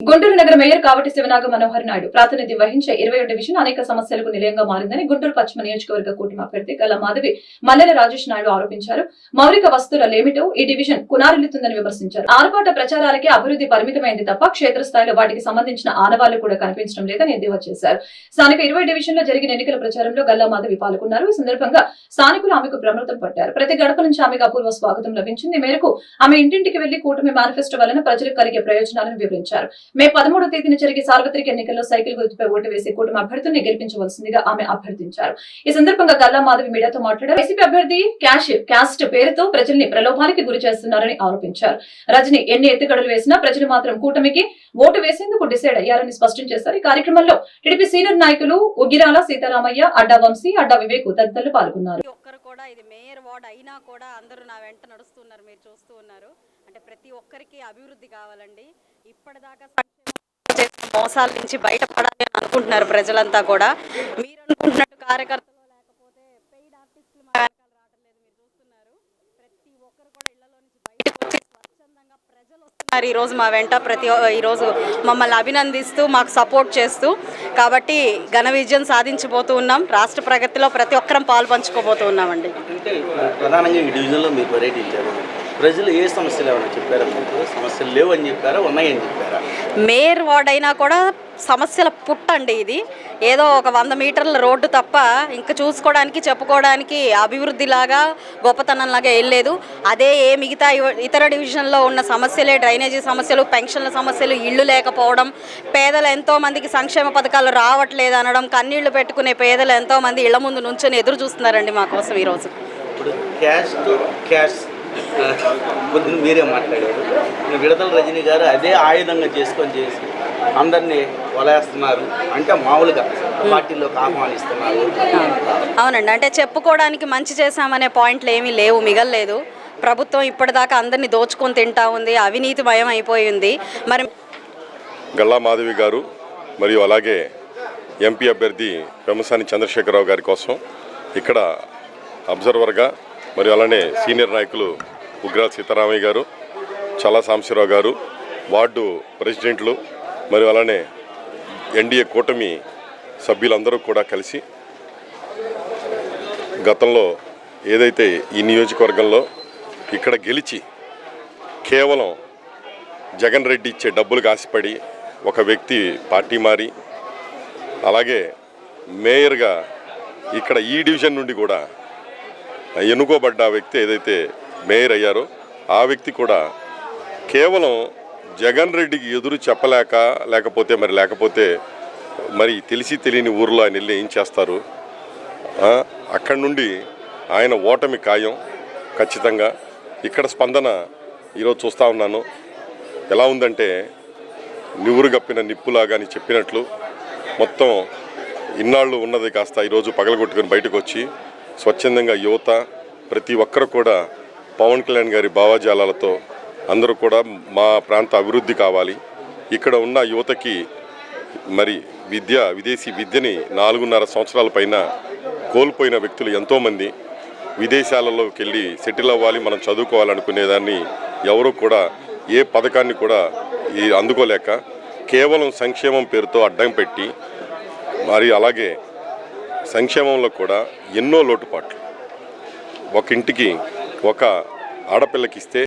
గుంటూరు నగర మేయర్ కావటి శివనాగ మనోహర్ నాయుడు ప్రాతినిధ్యం వహించే ఇరవై డివిజన్ అనేక సమస్యలకు నిలయంగా మారిందని గుంటూరు పశ్చిమ నియోజకవర్గ కూటమి అభ్యర్థి గల మాధవి మల్లెల రాజేష్ నాయుడు ఆరోపించారు. మౌలిక వస్తువుల లేమిటో ఈ డివిజన్ కునారిల్లుతుందని విమర్శించారు. ఆర్పాట ప్రచారాలకే అభివృద్ధి పరిమితమైంది తప్ప క్షేత్రస్థాయిలో వాటికి సంబంధించిన ఆనవాళ్ళు కూడా కనిపించడం లేదని ఎద్దేవా చేశారు. స్థానిక ఇరవై డివిజన్లో జరిగిన ఎన్నికల ప్రచారంలో గల్లా మాధవి పాల్గొన్నారు. ఈ సందర్భంగా స్థానికులు ఆమెకు ప్రమృతం పట్టారు. ప్రతి గడప నుంచి ఆమెకు అపూర్వ స్వాగతం లభించింది. మేరకు ఆమె ఇంటింటికి వెళ్ళి కూటమి మేనిఫెస్టో వలన ప్రజలకు కలిగే ప్రయోజనాలను వివరించారు. మే పదమూడో తేదీన జరిగే సార్వత్రిక ఎన్నికల్లో సైకిల్ గుర్తుపై ఓటు వేసి కూటమి అభ్యర్థుల్ని గెలిపించవలసిందిగా ఆమె అభ్యర్థించారు. ఈ సందర్భంగా గల్లా మాధవి మీడియాతో మాట్లాడారు. వైసీపీ అభ్యర్థి క్యాష్ క్యాస్ట్ పేరుతో ప్రజల్ని ప్రలోభానికి గురి చేస్తున్నారని ఆరోపించారు. రజని ఎన్ని ఎత్తుగడలు వేసినా ప్రజలు మాత్రం కూటమికి ఓటు వేసేందుకు డిసైడ్ అయ్యారని స్పష్టం చేశారు. ఈ కార్యక్రమంలో టీడీపీ సీనియర్ నాయకులు ఉగిరాల సీతారామయ్య అడ్డా వంశీ అడ్డా వివేక్ తదితరులు పాల్గొన్నారు. ఒక్కరు కూడా ఇది మేయర్ వార్డ్ అయినా కూడా అందరూ నా వెంట నడుస్తున్నారు మీరు చూస్తూ ఉన్నారు. అంటే ప్రతి ఒక్కరికి అభివృద్ధి కావాలండి. ఇప్పటిదాకా చేసిన మోసాల నుంచి బయటపడాలి అని అనుకుంటున్నారు ప్రజలంతా కూడా. మీరు అనుకుంటున్నట్టు కార్యకర్తలు లేకపోతే పెయిడ్ ఆర్టిస్టులు మా వెనకాల రావడం లేదు. మీరు చూస్తున్నారు. ప్రతి ఒక్కరు కూడా ఇళ్ళలో నుంచి బయటకు వచ్చి స్వచ్ఛందంగా ప్రజలు వస్తున్నారు. ఈ రోజు మా వెంట ప్రతి ఒ- ఈ రోజు మమ్మల్ని అభినందిస్తూ మాకు సపోర్ట్ చేస్తూ కాబట్టి ఘన విజయం సాధించబోతూ ఉన్నాం. రాష్ట్ర ప్రగతిలో ప్రతి ఒక్కరం పాలు పంచుకోబోతూ ఉన్నామండి. ప్రధానంగా ఈ డివిజన్లో మీరు పర్యటించారు ప్రజలు ఏ సమస్యలు ఏమైనా చెప్పారా? మీకు సమస్యలు లేవు అని చెప్పారా? ఉన్నాయని చెప్పారా? మేయర్ వార్డ్ అయినా కూడా సమస్యల పుట్టండి ఇది. ఏదో ఒక వంద మీటర్ల రోడ్డు తప్ప ఇంకా చూసుకోవడానికి చెప్పుకోవడానికి అభివృద్ధిలాగా గొప్పతనంలాగా వెళ్ళలేదు అదే ఏ మిగతా ఇతర డివిజన్లో ఉన్న సమస్యలే డ్రైనేజీ సమస్యలు పెన్షన్ల సమస్యలు ఇళ్ళు లేకపోవడం పేదలు ఎంతో మందికి సంక్షేమ పథకాలు రావట్లేదు అనడం కన్నీళ్ళు పెట్టుకునే పేదలు ఎంతో మంది ఇళ్ళ ముందు నుంచొని ఎదురు చూస్తున్నారండి మా కోసం ఈరోజు. ఇప్పుడు క్యాష్ టు క్యాష్ పొద్దున్న మీరే మాట్లాడారు. విడతల రజనీ గారు అదే ఆయుధంగా చేసుకొని చేసి అందరినీ వలేస్తున్నారు అంటే మామూలుగా పార్టీలోకి ఆహ్వానిస్తున్నారు. అవునండి. అంటే చెప్పుకోవడానికి మంచి చేశామనే పాయింట్లు ఏమీ లేవు మిగల్లేదు. ప్రభుత్వం ఇప్పటిదాకా అందరినీ దోచుకొని తింటా ఉంది అవినీతిమయం అయిపోయింది. మరి గల్లా మాధవి గారు మరియు అలాగే ఎంపీ అభ్యర్థి పెమ్మసాని చంద్రశేఖరరావు గారి కోసం ఇక్కడ అబ్జర్వర్గా మరియు అలానే సీనియర్ నాయకులు ఉగ్రాల సీతారామయ్య గారు చాలా సాంబశివరావు గారు వార్డు ప్రెసిడెంట్లు మరియు అలానే ఎన్డీఏ కూటమి సభ్యులందరూ కూడా కలిసి గతంలో ఏదైతే ఈ నియోజకవర్గంలో ఇక్కడ గెలిచి కేవలం జగన్ రెడ్డి ఇచ్చే డబ్బులకు ఆశపడి ఒక వ్యక్తి పార్టీ మారి అలాగే మేయర్గా ఇక్కడ ఈ డివిజన్ నుండి కూడా ఎన్నుకోబడ్డ వ్యక్తి ఏదైతే మేయర్ అయ్యారో ఆ వ్యక్తి కూడా కేవలం జగన్ రెడ్డికి ఎదురు చెప్పలేక లేకపోతే మరి లేకపోతే మరి తెలిసి తెలియని ఊర్లో ఆయన వెళ్ళి ఏం చేస్తారు? అక్కడి నుండి ఆయన ఓటమి ఖాయం ఖచ్చితంగా. ఇక్కడ స్పందన ఈరోజు చూస్తూ ఉన్నాను. ఎలా ఉందంటే నివురు గప్పిన నిప్పులాగా అని చెప్పినట్లు మొత్తం ఇన్నాళ్ళు ఉన్నది కాస్త ఈరోజు పగలగొట్టుకొని బయటకు వచ్చి స్వచ్ఛందంగా యువత ప్రతి ఒక్కరు కూడా పవన్ కళ్యాణ్ గారి భావజాలాలతో అందరూ కూడా మా ప్రాంత అభివృద్ధి కావాలి. ఇక్కడ ఉన్న యువతకి మరి విద్య విదేశీ విద్యని నాలుగున్నర సంవత్సరాల పైన కోల్పోయిన వ్యక్తులు ఎంతోమంది. విదేశాలలోకి వెళ్ళి సెటిల్ అవ్వాలి మనం చదువుకోవాలనుకునేదాన్ని ఎవరు కూడా ఏ పథకాన్ని కూడా ఈ అందుకోలేక కేవలం సంక్షేమం పేరుతో అడ్డం పెట్టి మరి అలాగే సంక్షేమంలో కూడా ఎన్నో లోటుపాట్లు. ఒక ఇంటికి ఒక ఆడపిల్లకి ఇస్తే